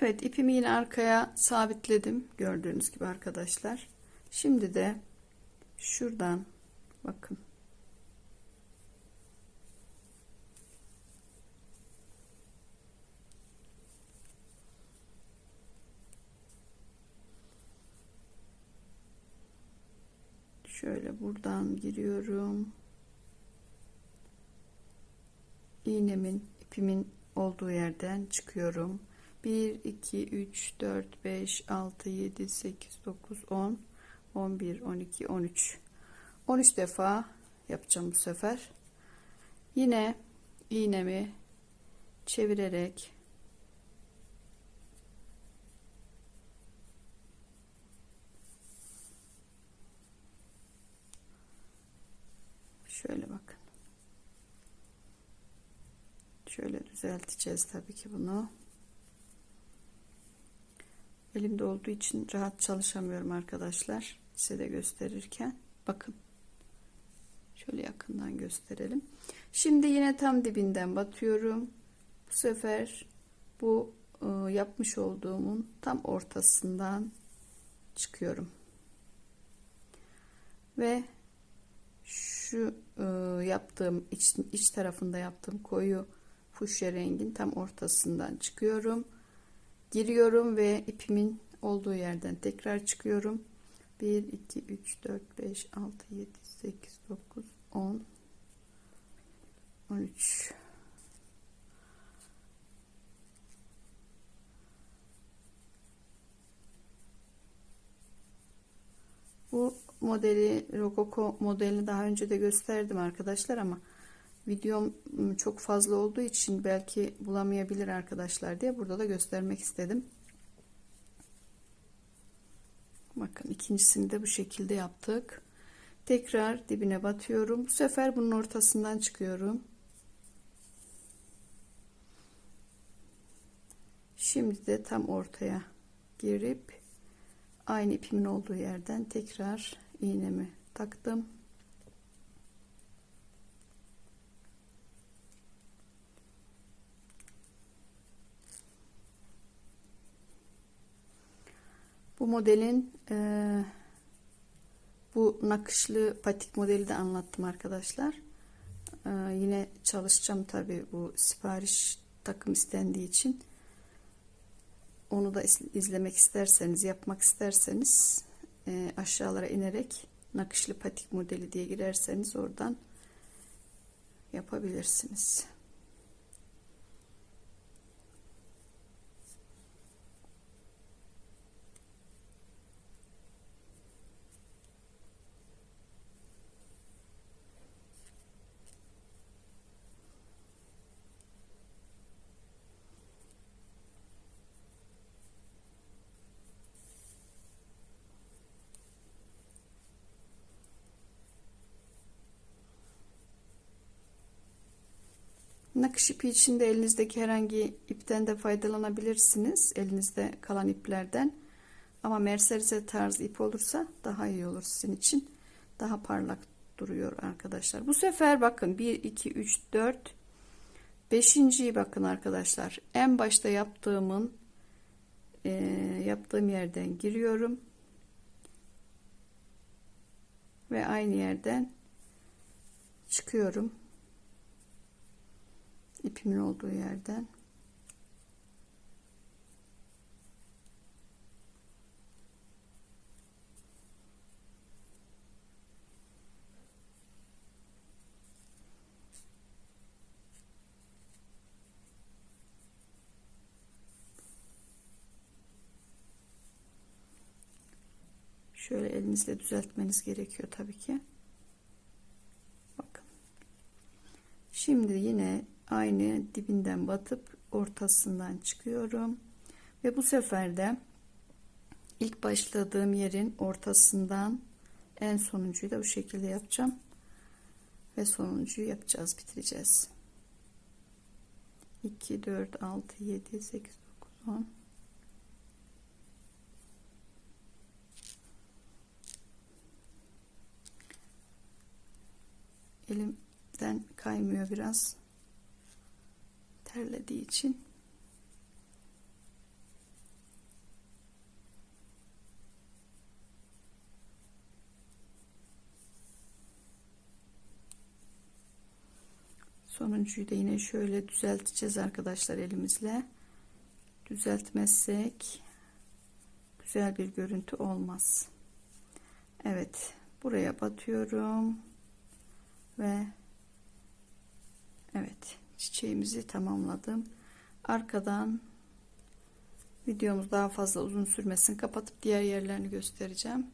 Evet ipimi yine arkaya sabitledim gördüğünüz gibi arkadaşlar. Şimdi de şuradan bakın. Şöyle buradan giriyorum. iğnemin ipimin olduğu yerden çıkıyorum. 1 2 3 4 5 6 7 8 9 10 11 12 13 13 defa yapacağım bu sefer. Yine iğnemi çevirerek şöyle bakın. Şöyle düzelteceğiz tabii ki bunu. Elimde olduğu için rahat çalışamıyorum arkadaşlar. Size de gösterirken. Bakın. Şöyle yakından gösterelim. Şimdi yine tam dibinden batıyorum. Bu sefer bu e, yapmış olduğumun tam ortasından çıkıyorum. Ve şu e, yaptığım iç, iç tarafında yaptığım koyu fuşya rengin tam ortasından çıkıyorum. Giriyorum ve ipimin olduğu yerden tekrar çıkıyorum. 1, 2, 3, 4, 5, 6, 7, 8, 9, 10, 13. Bu modeli Rococo modelini daha önce de gösterdim arkadaşlar ama videom ıı, çok fazla olduğu için belki bulamayabilir arkadaşlar diye burada da göstermek istedim. Bakın ikincisini de bu şekilde yaptık. Tekrar dibine batıyorum. Bu sefer bunun ortasından çıkıyorum. Şimdi de tam ortaya girip aynı ipimin olduğu yerden tekrar iğnemi taktım. Bu modelin e, bu nakışlı patik modeli de anlattım arkadaşlar. E, yine çalışacağım tabi bu sipariş takım istendiği için. Onu da izlemek isterseniz, yapmak isterseniz e, aşağılara inerek nakışlı patik modeli diye girerseniz oradan yapabilirsiniz. Nakış ipi için de elinizdeki herhangi ipten de faydalanabilirsiniz. Elinizde kalan iplerden. Ama merserize tarzı ip olursa daha iyi olur sizin için. Daha parlak duruyor arkadaşlar. Bu sefer bakın 1, 2, 3, 4, 5.yi bakın arkadaşlar. En başta yaptığımın e, yaptığım yerden giriyorum. Ve aynı yerden çıkıyorum ipimin olduğu yerden Şöyle elinizle düzeltmeniz gerekiyor tabii ki. Bakın. Şimdi yine aynı dibinden batıp ortasından çıkıyorum. Ve bu sefer de ilk başladığım yerin ortasından en sonuncuyu da bu şekilde yapacağım. Ve sonuncuyu yapacağız bitireceğiz. 2 4 6 7 8 9 10 elimden kaymıyor biraz terlediği için Sonuncuyu da yine şöyle düzelteceğiz arkadaşlar elimizle. Düzeltmezsek güzel bir görüntü olmaz. Evet buraya batıyorum ve çiçeğimizi tamamladım. Arkadan videomuz daha fazla uzun sürmesin kapatıp diğer yerlerini göstereceğim.